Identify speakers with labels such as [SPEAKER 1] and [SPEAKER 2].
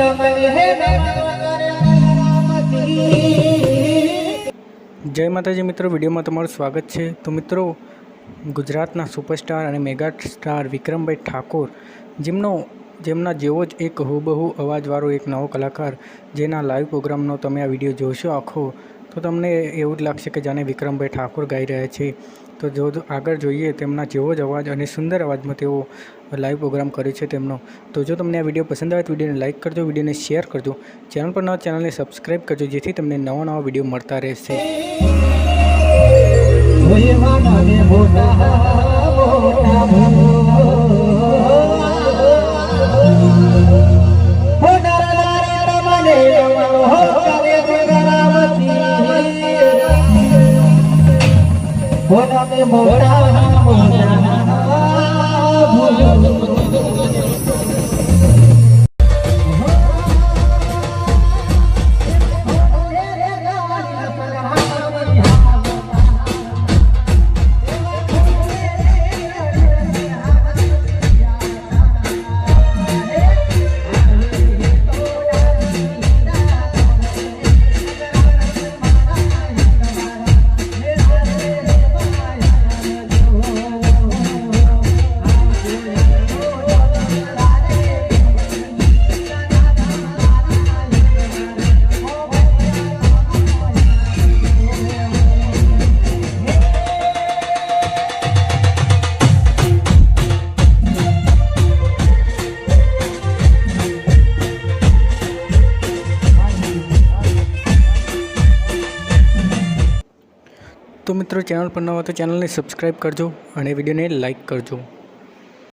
[SPEAKER 1] જય માતાજી મિત્રો, વિડીયોમાં તમારું સ્વાગત છે. તો મિત્રો, ગુજરાતના સુપરસ્ટાર અને મેગા સ્ટાર વિક્રમભાઈ ઠાકોર, જેમનો, જેમના જેવો જ એક હુબહુ અવાજવાળો એક નવો કલાકાર, જેના લાઈવ પ્રોગ્રામનો તમે આ વીડિયો જોશો આખો તો તમને એવું જ લાગશે કે જાણે વિક્રમભાઈ ઠાકોર ગાઈ રહ્યા છે તો જો આગળ જોઈએ તેમના જેવો જ અવાજ અને સુંદર અવાજમાં તેઓ લાઈવ પ્રોગ્રામ કર્યો છે તેમનો તો જો તમને આ વીડિયો પસંદ આવે તો વિડીયોને લાઇક કરજો વિડીયોને શેર કરજો ચેનલ પર નવા ચેનલને સબસ્ક્રાઈબ કરજો જેથી તમને નવા નવા વીડિયો મળતા રહેશે
[SPEAKER 2] મોટા મોટા
[SPEAKER 1] તો મિત્રો ચેનલ પર ન હોય તો ચેનલને સબસ્ક્રાઈબ કરજો અને વિડીયોને લાઇક કરજો.